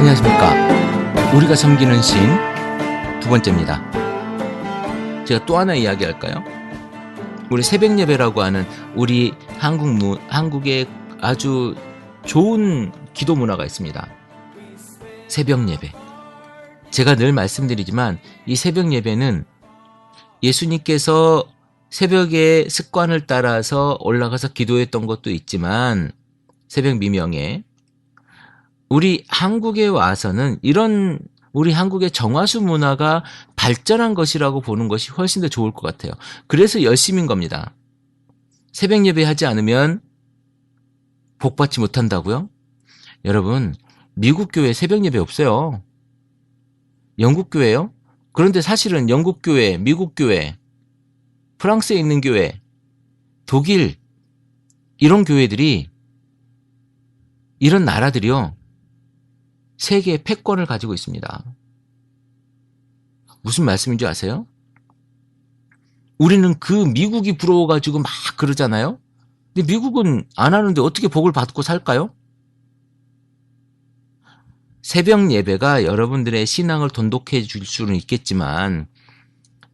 안녕하십니까. 우리가 섬기는 신 두 번째입니다. 제가 또 하나 이야기할까요? 우리 새벽 예배라고 하는 우리 한국 문, 한국의 아주 좋은 기도 문화가 있습니다. 새벽 예배. 제가 늘 말씀드리지만 이 새벽 예배는 예수님께서 새벽에 습관을 따라서 올라가서 기도했던 것도 있지만 새벽 미명에 우리 한국에 와서는 이런 우리 한국의 정화수 문화가 발전한 것이라고 보는 것이 훨씬 더 좋을 것 같아요. 그래서 열심인 겁니다. 새벽 예배 하지 않으면 복 받지 못한다고요? 여러분, 미국 교회 새벽 예배 없어요. 영국 교회요? 그런데 사실은 영국 교회, 미국 교회, 프랑스에 있는 교회, 독일, 이런 교회들이, 이런 나라들이요, 세계의 패권을 가지고 있습니다. 무슨 말씀인지 아세요? 우리는 그 미국이 부러워가지고 막 그러잖아요? 근데 미국은 안 하는데 어떻게 복을 받고 살까요? 새벽 예배가 여러분들의 신앙을 돈독해 줄 수는 있겠지만,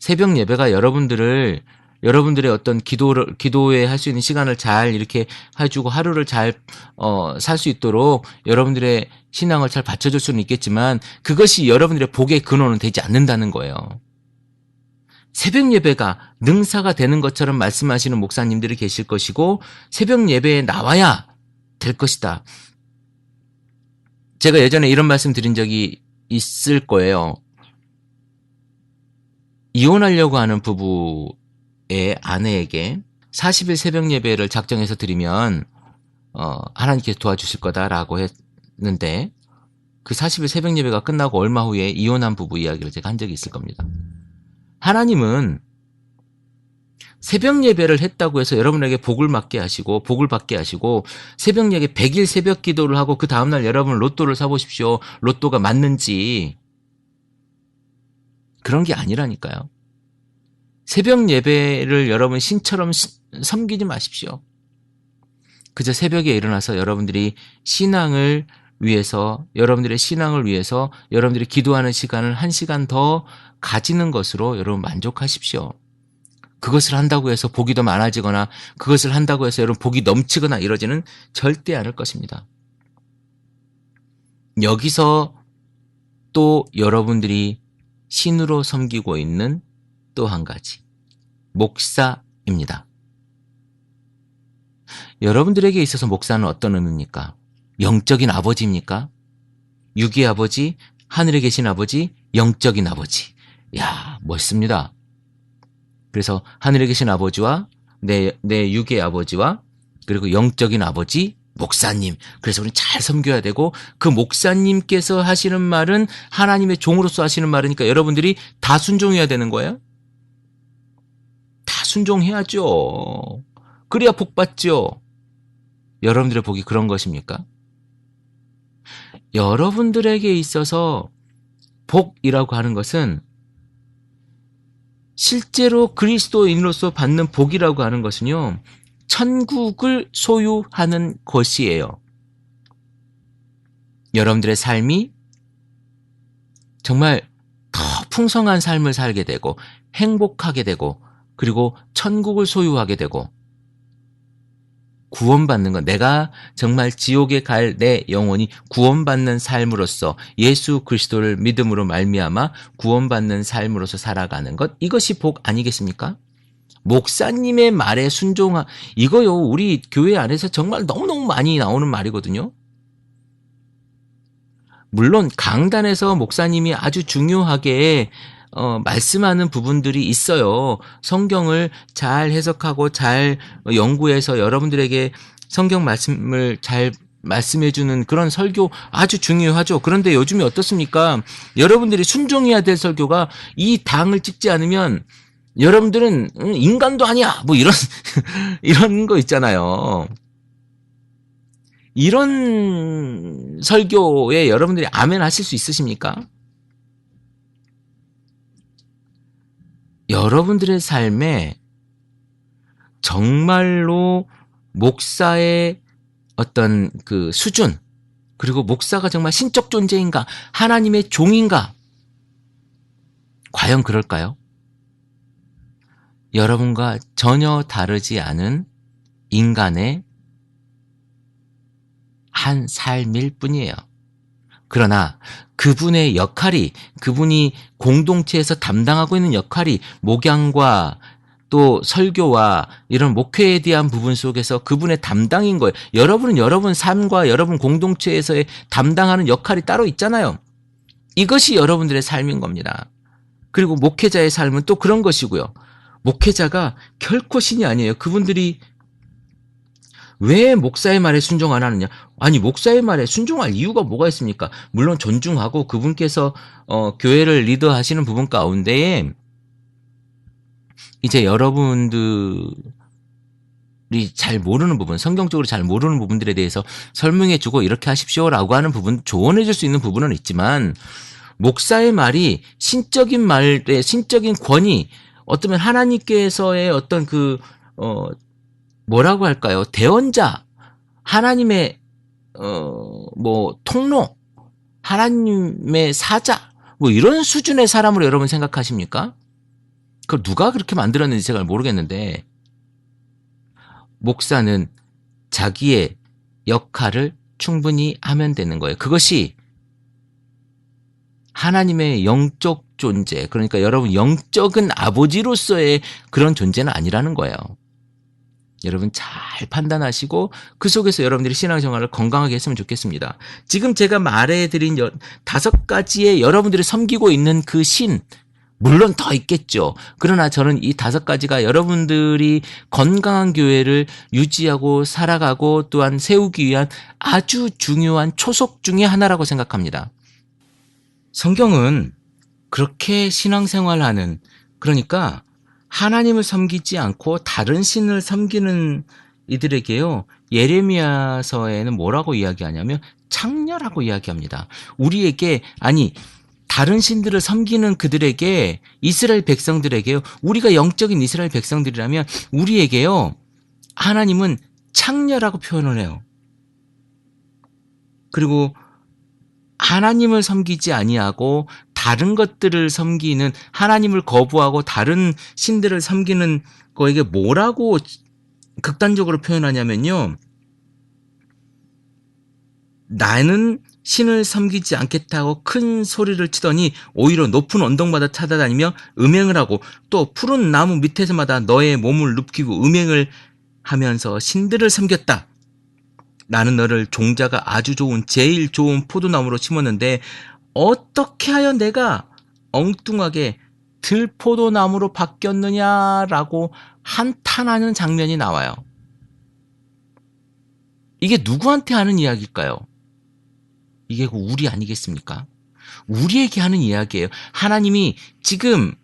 새벽 예배가 여러분들을 여러분들의 어떤 기도를 기도에 할 수 있는 시간을 잘 이렇게 해주고 하루를 잘 어 살 수 있도록 여러분들의 신앙을 잘 받쳐줄 수는 있겠지만 그것이 여러분들의 복의 근원은 되지 않는다는 거예요. 새벽 예배가 능사가 되는 것처럼 말씀하시는 목사님들이 계실 것이고 새벽 예배에 나와야 될 것이다. 제가 예전에 이런 말씀 드린 적이 있을 거예요. 이혼하려고 하는 부부 의 아내에게 40일 새벽 예배를 작정해서 드리면 어, 하나님께서 도와주실 거다라고 했는데 그 40일 새벽 예배가 끝나고 얼마 후에 이혼한 부부 이야기를 제가 한 적이 있을 겁니다. 하나님은 새벽 예배를 했다고 해서 여러분에게 복을 받게 하시고 복을 받게 하시고 새벽 예배 100일 새벽 기도를 하고 그 다음 날 여러분 로또를 사 보십시오. 로또가 맞는지 그런 게 아니라니까요. 새벽 예배를 여러분 신처럼 시- 섬기지 마십시오. 그저 새벽에 일어나서 여러분들이 신앙을 위해서 여러분들의 신앙을 위해서 여러분들이 기도하는 시간을 한 시간 더 가지는 것으로 여러분 만족하십시오. 그것을 한다고 해서 복이 더 많아지거나 그것을 한다고 해서 여러분 복이 넘치거나 이러지는 절대 않을 것입니다. 여기서 또 여러분들이 신으로 섬기고 있는 또 한 가지 목사입니다. 여러분들에게 있어서 목사는 어떤 의미입니까? 영적인 아버지입니까? 육의 아버지, 하늘에 계신 아버지, 영적인 아버지. 야, 멋있습니다. 그래서 하늘에 계신 아버지와 내, 내 육의 아버지와 그리고 영적인 아버지, 목사님. 그래서 우리는 잘 섬겨야 되고 그 목사님께서 하시는 말은 하나님의 종으로서 하시는 말이니까 여러분들이 다 순종해야 되는 거예요? 다 순종해야죠. 그래야 복 받죠. 여러분들의 복이 그런 것입니까? 여러분들에게 있어서 복이라고 하는 것은 실제로 그리스도인으로서 받는 복이라고 하는 것은요, 천국을 소유하는 것이에요. 여러분들의 삶이 정말 더 풍성한 삶을 살게 되고, 행복하게 되고, 그리고 천국을 소유하게 되고, 구원받는 것, 내가 정말 지옥에 갈 내 영혼이 구원받는 삶으로서 예수 그리스도를 믿음으로 말미암아 구원받는 삶으로서 살아가는 것, 이것이 복 아니겠습니까? 목사님의 말에 순종하, 이거요, 우리 교회 안에서 정말 너무너무 많이 나오는 말이거든요. 물론 강단에서 목사님이 아주 중요하게 어, 말씀하는 부분들이 있어요. 성경을 잘 해석하고 잘 연구해서 여러분들에게 성경 말씀을 잘 말씀해주는 그런 설교 아주 중요하죠. 그런데 요즘에 어떻습니까? 여러분들이 순종해야 될 설교가 이 당을 찍지 않으면 여러분들은 음, 인간도 아니야. 뭐 이런 이런 거 있잖아요. 이런 설교에 여러분들이 아멘 하실 수 있으십니까? 여러분들의 삶에 정말로 목사의 어떤 그 수준, 그리고 목사가 정말 신적 존재인가? 하나님의 종인가? 과연 그럴까요? 여러분과 전혀 다르지 않은 인간의 한 삶일 뿐이에요. 그러나 그분의 역할이, 그분이 공동체에서 담당하고 있는 역할이 목양과 또 설교와 이런 목회에 대한 부분 속에서 그분의 담당인 거예요. 여러분은 여러분 삶과 여러분 공동체에서의 담당하는 역할이 따로 있잖아요. 이것이 여러분들의 삶인 겁니다. 그리고 목회자의 삶은 또 그런 것이고요. 목회자가 결코 신이 아니에요. 그분들이 왜 목사의 말에 순종 안 하느냐? 아니 목사의 말에 순종할 이유가 뭐가 있습니까? 물론 존중하고 그분께서 어, 교회를 리더하시는 부분 가운데에 이제 여러분들이 잘 모르는 부분, 성경적으로 잘 모르는 부분들에 대해서 설명해주고 이렇게 하십시오라고 하는 부분, 조언해줄 수 있는 부분은 있지만 목사의 말이 신적인 말의 신적인 권위, 어쩌면 하나님께서의 어떤 그 어, 뭐라고 할까요? 대언자, 하나님의 어, 뭐 통로, 하나님의 사자, 뭐 이런 수준의 사람으로 여러분 생각하십니까? 그걸 누가 그렇게 만들었는지 제가 모르겠는데 목사는 자기의 역할을 충분히 하면 되는 거예요. 그것이 하나님의 영적 존재, 그러니까 여러분 영적인 아버지로서의 그런 존재는 아니라는 거예요. 여러분 잘 판단하시고 그 속에서 여러분들이 신앙생활을 건강하게 했으면 좋겠습니다. 지금 제가 말해드린 여- 다섯 가지의 여러분들이 섬기고 있는 그 신, 물론 더 있겠죠. 그러나 저는 이 다섯 가지가 여러분들이 건강한 교회를 유지하고 살아가고 또한 세우기 위한 아주 중요한 초석 중의 하나라고 생각합니다. 성경은 그렇게 신앙생활하는 그러니까 하나님을 섬기지 않고 다른 신을 섬기는 이들에게요. 예레미야서에는 뭐라고 이야기하냐면 창녀라고 이야기합니다. 우리에게 아니 다른 신들을 섬기는 그들에게 이스라엘 백성들에게요. 우리가 영적인 이스라엘 백성들이라면 우리에게요. 하나님은 창녀라고 표현을 해요. 그리고 하나님을 섬기지 아니하고 다른 것들을 섬기는 하나님을 거부하고 다른 신들을 섬기는 거에게 뭐라고 극단적으로 표현하냐면요. 나는 신을 섬기지 않겠다고 큰 소리를 치더니 오히려 높은 언덕마다 찾아다니며 음행을 하고 또 푸른 나무 밑에서마다 너의 몸을 눕히고 음행을 하면서 신들을 섬겼다. 나는 너를 종자가 아주 좋은 제일 좋은 포도나무로 심었는데 어떻게 하여 내가 엉뚱하게 들포도나무로 바뀌었느냐라고 한탄하는 장면이 나와요. 이게 누구한테 하는 이야기일까요? 이게 그 우리 아니겠습니까? 우리에게 하는 이야기예요. 하나님이 지금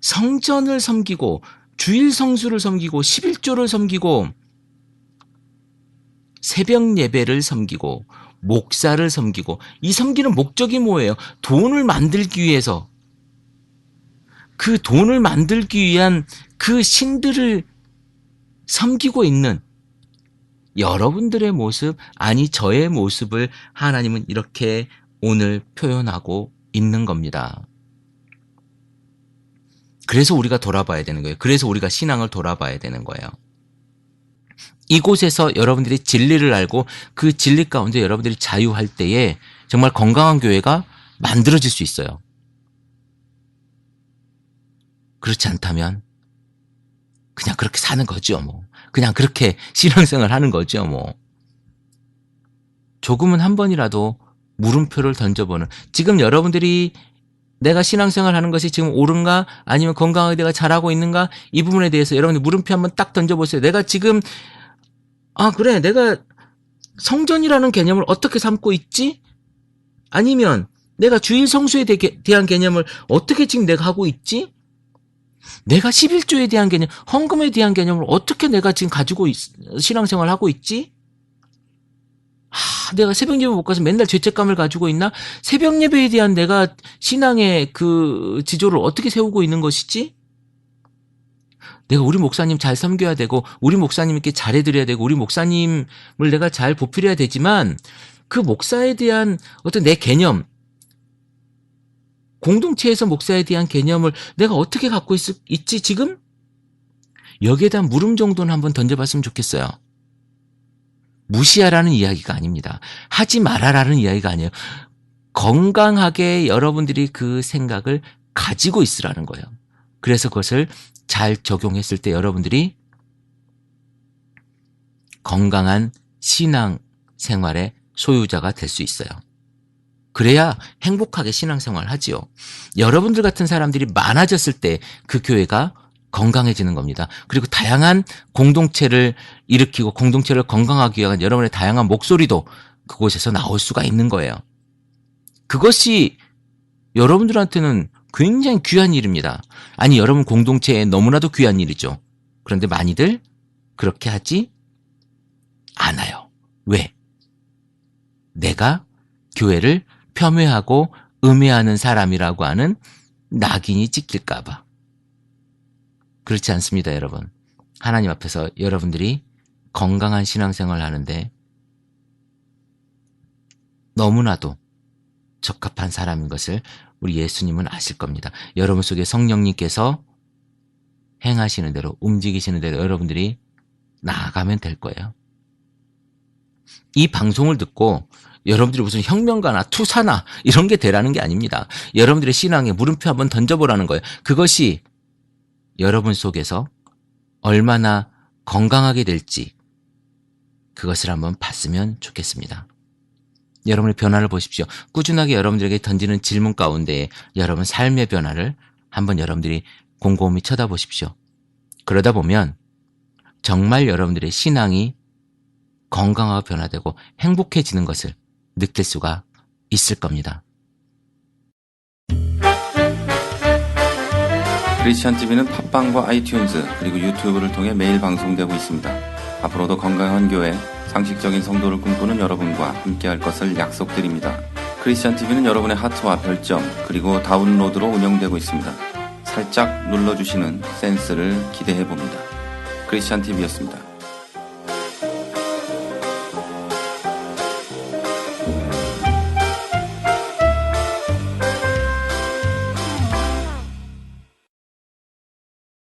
성전을 섬기고 주일 성수를 섬기고 11조를 섬기고 새벽 예배를 섬기고 목사를 섬기고 이 섬기는 목적이 뭐예요? 돈을 만들기 위해서 그 돈을 만들기 위한 그 신들을 섬기고 있는 여러분들의 모습, 아니 저의 모습을 하나님은 이렇게 오늘 표현하고 있는 겁니다. 그래서 우리가 돌아봐야 되는 거예요. 그래서 우리가 신앙을 돌아봐야 되는 거예요. 이곳에서 여러분들이 진리를 알고 그 진리 가운데 여러분들이 자유할 때에 정말 건강한 교회가 만들어질 수 있어요. 그렇지 않다면 그냥 그렇게 사는 거죠, 뭐. 그냥 그렇게 신앙생활 하는 거죠, 뭐. 조금은 한 번이라도 물음표를 던져보는. 지금 여러분들이 내가 신앙생활 하는 것이 지금 옳은가? 아니면 건강하게 내가 잘하고 있는가? 이 부분에 대해서 여러분들 물음표 한번 딱 던져보세요. 내가 지금, 아, 그래. 내가 성전이라는 개념을 어떻게 삼고 있지? 아니면 내가 주일 성수에 대- 대한 개념을 어떻게 지금 내가 하고 있지? 내가 11조에 대한 개념, 헌금에 대한 개념을 어떻게 내가 지금 가지고 있, 신앙생활 하고 있지? 아, 내가 새벽 예배 못 가서 맨날 죄책감을 가지고 있나? 새벽 예배에 대한 내가 신앙의 그 지조를 어떻게 세우고 있는 것이지? 내가 우리 목사님 잘 섬겨야 되고, 우리 목사님께 잘해드려야 되고, 우리 목사님을 내가 잘 보필해야 되지만, 그 목사에 대한 어떤 내 개념, 공동체에서 목사에 대한 개념을 내가 어떻게 갖고 있, 있지 지금? 여기에 대한 물음 정도는 한번 던져봤으면 좋겠어요. 무시하라는 이야기가 아닙니다. 하지 말아라는 이야기가 아니에요. 건강하게 여러분들이 그 생각을 가지고 있으라는 거예요. 그래서 그것을 잘 적용했을 때 여러분들이 건강한 신앙 생활의 소유자가 될 수 있어요. 그래야 행복하게 신앙생활 하지요. 여러분들 같은 사람들이 많아졌을 때 그 교회가 건강해지는 겁니다. 그리고 다양한 공동체를 일으키고 공동체를 건강하기 위한 여러분의 다양한 목소리도 그곳에서 나올 수가 있는 거예요. 그것이 여러분들한테는 굉장히 귀한 일입니다. 아니, 여러분 공동체에 너무나도 귀한 일이죠. 그런데 많이들 그렇게 하지 않아요. 왜? 내가 교회를 폄훼하고 음해하는 사람이라고 하는 낙인이 찍힐까봐. 그렇지 않습니다, 여러분. 하나님 앞에서 여러분들이 건강한 신앙생활을 하는데 너무나도 적합한 사람인 것을 우리 예수님은 아실 겁니다. 여러분 속에 성령님께서 행하시는 대로, 움직이시는 대로 여러분들이 나아가면 될 거예요. 이 방송을 듣고 여러분들이 무슨 혁명가나 투사나 이런 게 되라는 게 아닙니다. 여러분들의 신앙에 물음표 한번 던져보라는 거예요. 그것이 여러분 속에서 얼마나 건강하게 될지 그것을 한번 봤으면 좋겠습니다. 여러분의 변화를 보십시오. 꾸준하게 여러분들에게 던지는 질문 가운데 여러분 삶의 변화를 한번 여러분들이 곰곰이 쳐다보십시오. 그러다 보면 정말 여러분들의 신앙이 건강하고 변화되고 행복해지는 것을 느낄 수가 있을 겁니다. 크리스천 TV는 팟빵과 아이튠즈 그리고 유튜브를 통해 매일 방송되고 있습니다. 앞으로도 건강한 교회, 상식적인 성도를 꿈꾸는 여러분과 함께할 것을 약속드립니다. 크리스천 TV는 여러분의 하트와 별점 그리고 다운로드로 운영되고 있습니다. 살짝 눌러주시는 센스를 기대해 봅니다. 크리스천 TV였습니다.